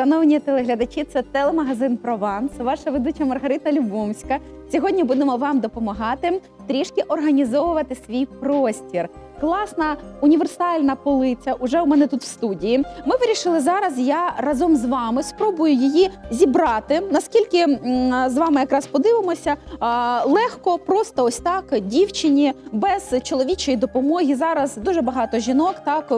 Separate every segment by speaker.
Speaker 1: Шановні телеглядачі, це телемагазин Прованс. Ваша ведуча Маргарита Любомська. Сьогодні будемо вам допомагати трішки організовувати свій простір. Класна універсальна полиця уже у мене тут в студії. Ми вирішили зараз. Я разом з вами спробую її зібрати. Наскільки з вами якраз подивимося, легко, просто ось так дівчині без чоловічої допомоги. Зараз дуже багато жінок так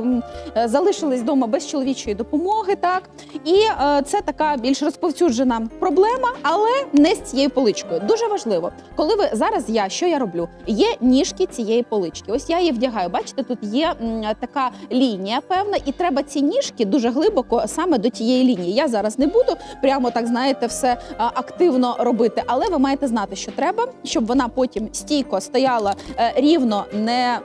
Speaker 1: залишились вдома без чоловічої допомоги. Так і е, це така більш розповсюджена проблема, але не з цією поличкою. Дуже важливо, коли ви зараз я що я роблю? Є ніжки цієї полички. Ось я її вдягаю. Бачите, тут є така лінія певна, і треба ці ніжки дуже глибоко саме до тієї лінії. Я зараз не буду прямо так, знаєте, все активно робити, але ви маєте знати, що треба, щоб вона потім стійко стояла е, рівно, не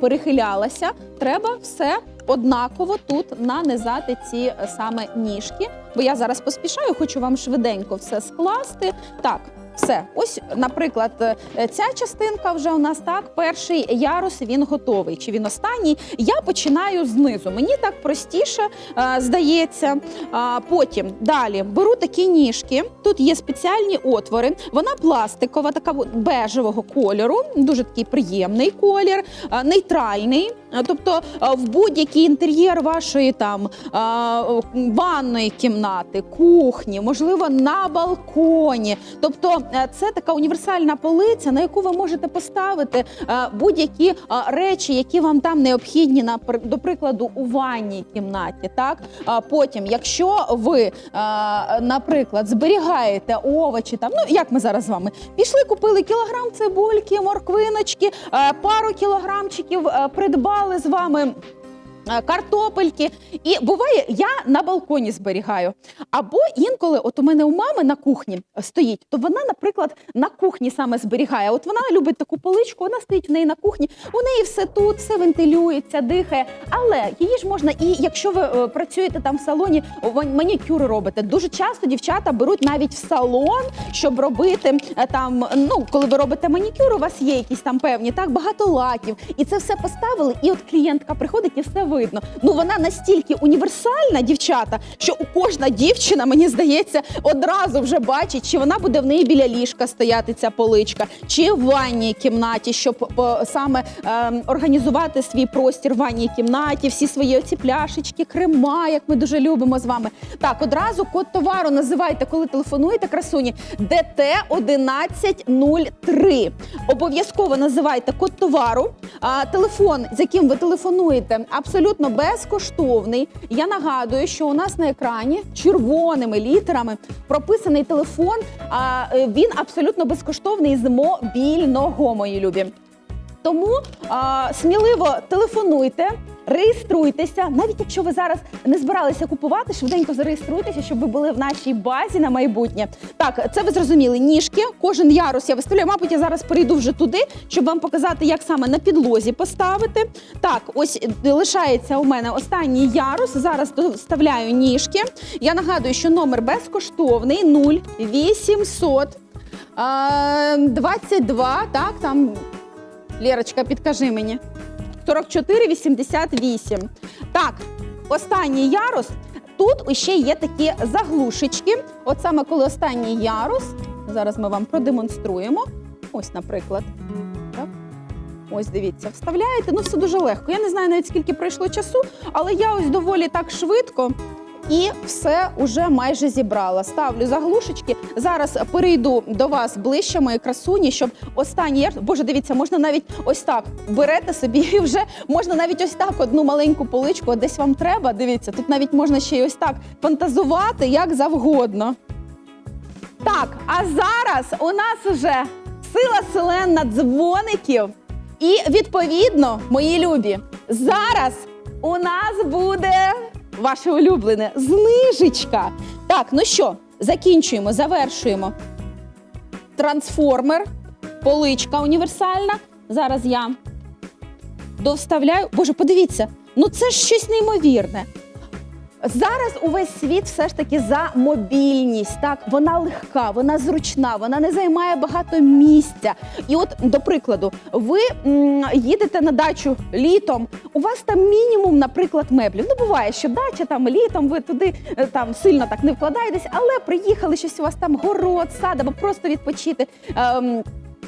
Speaker 1: перехилялася. Треба все однаково тут нанизати ці е, саме ніжки. Бо я зараз поспішаю, хочу вам швиденько все скласти. Так. Все, ось, наприклад, е, ця частинка вже у нас так. Перший ярус він готовий. Чи він останній? Я починаю знизу. Мені так простіше е, здається. Потім далі беру такі ніжки. Тут є спеціальні отвори. Вона пластикова, така бежевого кольору, дуже такий приємний колір, нейтральний. Е, Тобто в будь-який інтер'єр вашої там ванної кімнати, кухні, можливо, на балконі. Тобто, це така універсальна полиця, на яку ви можете поставити е, будь-які е, речі, які вам там необхідні, напр- до прикладу, у ванній кімнаті. Так потім, якщо ви, е, наприклад, зберігаєте овочі, там ну як ми зараз з вами пішли, купили кілограм цибульки, морквиночки, е, пару кілограмчиків е, придбали з вами. Е, Картопельки, і буває, я на балконі зберігаю. Або інколи, от у мене у мами на кухні стоїть, то вона, наприклад, на кухні саме зберігає. От вона любить таку поличку, вона стоїть в неї на кухні. У неї все тут, все вентилюється, дихає. Але її ж можна, і якщо ви е, працюєте там в салоні, манікюри робите. Дуже часто дівчата беруть навіть в салон, щоб робити е, там. Ну, коли ви робите манікюр, у вас є якісь там певні так багато лаків, і це все поставили. І от клієнтка приходить і все видно. Ну вона настільки універсальна, дівчата, що у кожна дівчина, мені здається, одразу вже бачить, чи вона буде в неї біля ліжка стояти ця поличка, чи в ванній кімнаті, щоб по- саме ем, організувати свій простір в ванній кімнаті, всі свої оці пляшечки, крема, як ми дуже любимо з вами. Так, одразу код товару називайте, коли телефонуєте красуні ДТ 1103. Обов'язково називайте код товару. А, телефон, з яким ви телефонуєте, абсолютно безкоштовний. Я нагадую, що у нас на екрані червоними літерами прописаний телефон. А е, він абсолютно безкоштовний з мобільного, мої любі. Тому а, сміливо телефонуйте, реєструйтеся. Навіть якщо ви зараз не збиралися купувати, швиденько зареєструйтеся, щоб ви були в нашій базі на майбутнє. Так, це ви зрозуміли. Ніжки, кожен ярус я виставляю. Мабуть, я зараз перейду вже туди, щоб вам показати, як саме на підлозі поставити. Так, ось е, лишається у мене останній ярус. Зараз вставляю ніжки. Я нагадую, що номер безкоштовний 0800 а, 22, так, там Лєрочка, підкажи мені. 44,88. Так, останній ярус. Тут ще є такі заглушечки. От саме коли останній ярус, зараз ми вам продемонструємо. Ось, наприклад. Так. Ось дивіться, вставляєте. Ну, все дуже легко. Я не знаю навіть скільки пройшло часу, але я ось доволі так швидко. І все уже майже зібрала. Ставлю заглушечки. Зараз перейду до вас ближче, мої красуні, щоб останній. Боже, дивіться, можна навіть ось так берете собі і вже можна навіть ось так одну маленьку поличку, десь вам треба. Дивіться, тут навіть можна ще й ось так фантазувати як завгодно. Так, а зараз у нас уже сила селенна дзвоників. І відповідно, мої любі, зараз у нас буде ваше улюблене знижечка. Так, ну що, закінчуємо, завершуємо. Трансформер, поличка універсальна. Зараз я довставляю. Боже, подивіться, ну це ж щось неймовірне. Зараз увесь світ все ж таки за мобільність. Так, вона легка, вона зручна, вона не займає багато місця. І от, до прикладу, ви м, їдете на дачу літом. У вас там мінімум, наприклад, меблів. Ну буває, що дача там літом, ви туди е, там сильно так не вкладаєтесь, але приїхали щось у вас там город, сад або просто відпочити. Ем,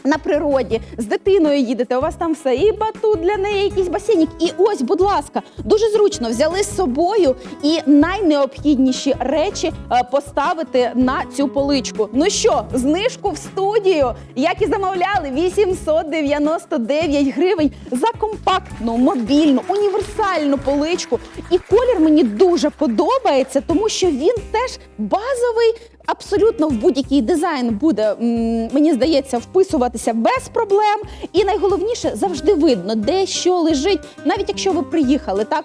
Speaker 1: на природі з дитиною їдете, у вас там все, і батут для неї, якийсь басейник. І ось, будь ласка, дуже зручно взяли з собою і найнеобхідніші речі е, поставити на цю поличку. Ну що, знижку в студію, як і замовляли, 899 гривень за компактну, мобільну, універсальну поличку. І колір мені дуже подобається, тому що він теж базовий. Абсолютно в будь-який дизайн буде, мені здається, вписуватися без проблем. І найголовніше завжди видно, де що лежить, навіть якщо ви приїхали, так.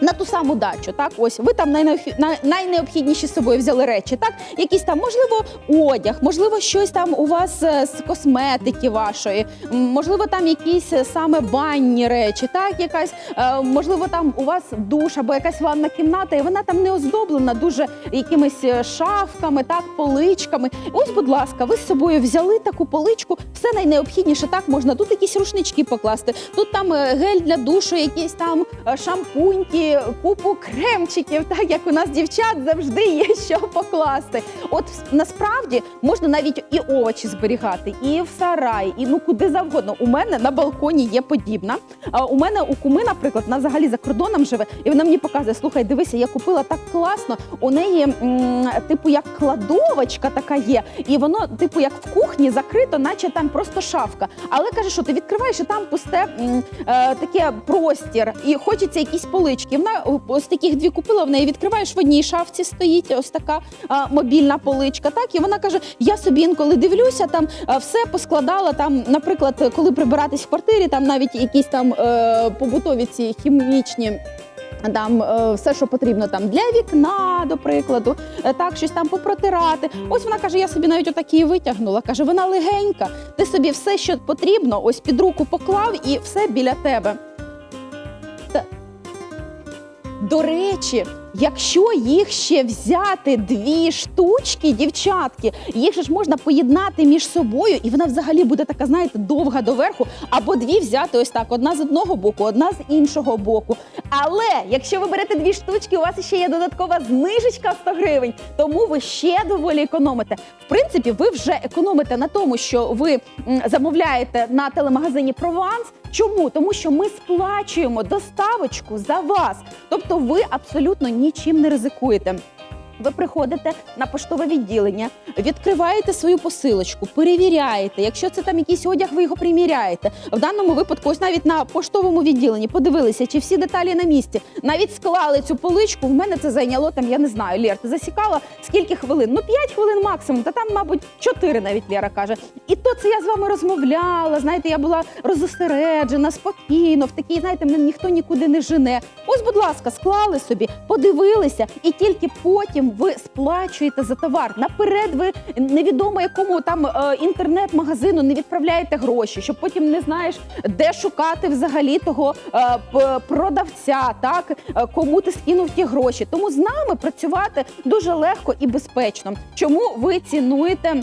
Speaker 1: На ту саму дачу, так ось ви там найнеобхі- найнеобхідніші з собою взяли речі, так якісь там, можливо, одяг, можливо, щось там у вас е, з косметики вашої, можливо, там якісь е, саме банні речі, так якась, е, можливо, там у вас душ або якась ванна кімната, і вона там не оздоблена дуже якимись шафками, так, поличками. Ось, будь ласка, ви з собою взяли таку поличку, все найнеобхідніше, так можна. Тут якісь рушнички покласти, тут там гель для душу, якісь там е, купу кремчиків, так як у нас дівчат завжди є що покласти. От насправді можна навіть і овочі зберігати, і в сараї, і ну куди завгодно. У мене на балконі є подібна. А у мене у куми, наприклад, вона взагалі за кордоном живе, і вона мені показує: слухай, дивися, я купила так класно. У неї м, типу як кладовочка така є, і воно, типу, як в кухні закрито, наче там просто шафка. Але каже, що ти відкриваєш і там пусте м, е, таке простір, і хочеться якісь полички. Вона ось таких дві купила. В неї відкриваєш в одній шафці стоїть ось така а, мобільна поличка. Так і вона каже: я собі інколи дивлюся, там а, все поскладала. Там, наприклад, коли прибиратись в квартирі, там навіть якісь там е, побутові ці хімічні. Там е, все, що потрібно там для вікна, до прикладу, е, так щось там попротирати. Ось вона каже: я собі навіть отакі витягнула. каже, вона легенька. Ти собі все, що потрібно, ось під руку поклав, і все біля тебе. До речі, якщо їх ще взяти дві штучки, дівчатки, їх же ж можна поєднати між собою, і вона взагалі буде така, знаєте, довга доверху, або дві взяти ось так: одна з одного боку, одна з іншого боку. Але якщо ви берете дві штучки, у вас ще є додаткова знижечка 100 гривень, тому ви ще доволі економите. В принципі, ви вже економите на тому, що ви замовляєте на телемагазині Прованс. Чому? Тому що ми сплачуємо доставочку за вас. Тобто ви абсолютно нічим не ризикуєте. Ви приходите на поштове відділення, відкриваєте свою посилочку, перевіряєте. Якщо це там якийсь одяг, ви його приміряєте. В даному випадку, ось навіть на поштовому відділенні подивилися, чи всі деталі на місці. Навіть склали цю поличку. В мене це зайняло там, я не знаю, Лєр, ти засікала скільки хвилин? Ну 5 хвилин максимум, та там, мабуть, 4 навіть Лєра каже. І то це я з вами розмовляла. Знаєте, я була розосереджена, спокійно, в такій, знаєте, мене ніхто нікуди не жене. Ось, будь ласка, склали собі, подивилися, і тільки потім ви сплачуєте за товар. Наперед ви невідомо якому там е, інтернет-магазину не відправляєте гроші, щоб потім не знаєш, де шукати взагалі того е, продавця, так е, кому ти скинув ті гроші. Тому з нами працювати дуже легко і безпечно. Чому ви цінуєте?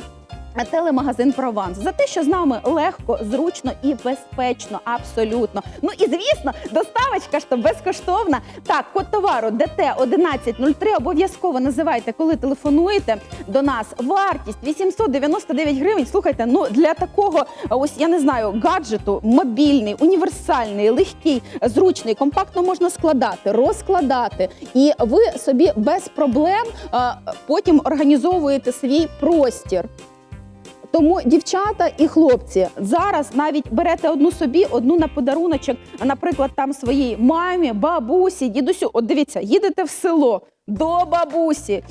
Speaker 1: Телемагазин Прованс за те, що з нами легко, зручно і безпечно, абсолютно. Ну і звісно, доставочка ж то безкоштовна. Так, код товару ДТ 1103 обов'язково називайте, коли телефонуєте до нас. Вартість 899 гривень. Слухайте, ну для такого, ось я не знаю, гаджету мобільний, універсальний, легкий, зручний, компактно можна складати, розкладати, і ви собі без проблем а, потім організовуєте свій простір. Тому дівчата і хлопці зараз навіть берете одну собі, одну на подаруночок, наприклад, там своїй мамі, бабусі, дідусю. От дивіться, їдете в село до бабусі.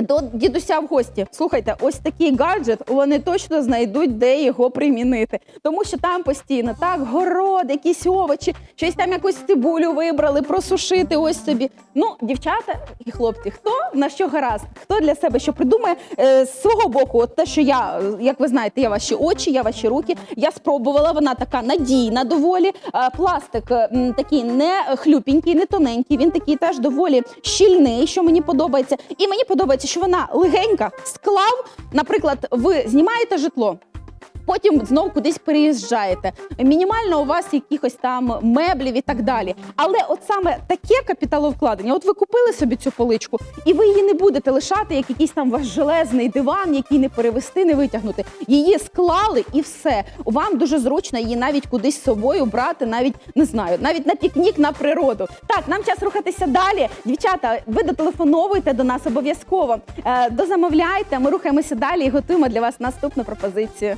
Speaker 1: До дідуся в гості. Слухайте, ось такий гаджет, вони точно знайдуть, де його примінити. Тому що там постійно так, город, якісь овочі, щось там якусь цибулю вибрали, просушити. Ось собі. Ну, дівчата і хлопці, хто на що гаразд, хто для себе що придумає Е, з свого боку, от те, що я, як ви знаєте, я ваші очі, я ваші руки. Я спробувала, вона така надійна доволі. Е, Пластик е, такий не хлюпенький, не тоненький. Він такий теж доволі щільний, що мені подобається. І мені подобається, що вона легенька, склав. Наприклад, ви знімаєте житло. Потім знов кудись переїжджаєте. Мінімально у вас якихось там меблів і так далі. Але от саме таке капіталовкладення, от ви купили собі цю поличку, і ви її не будете лишати, як якийсь там ваш железний диван, який не перевести, не витягнути. Її склали і все. Вам дуже зручно її навіть кудись з собою брати, навіть не знаю, навіть на пікнік на природу. Так, нам час рухатися далі. Дівчата, ви дотелефоновуйте до нас обов'язково. Е, дозамовляйте. Ми рухаємося далі і готуємо для вас наступну пропозицію.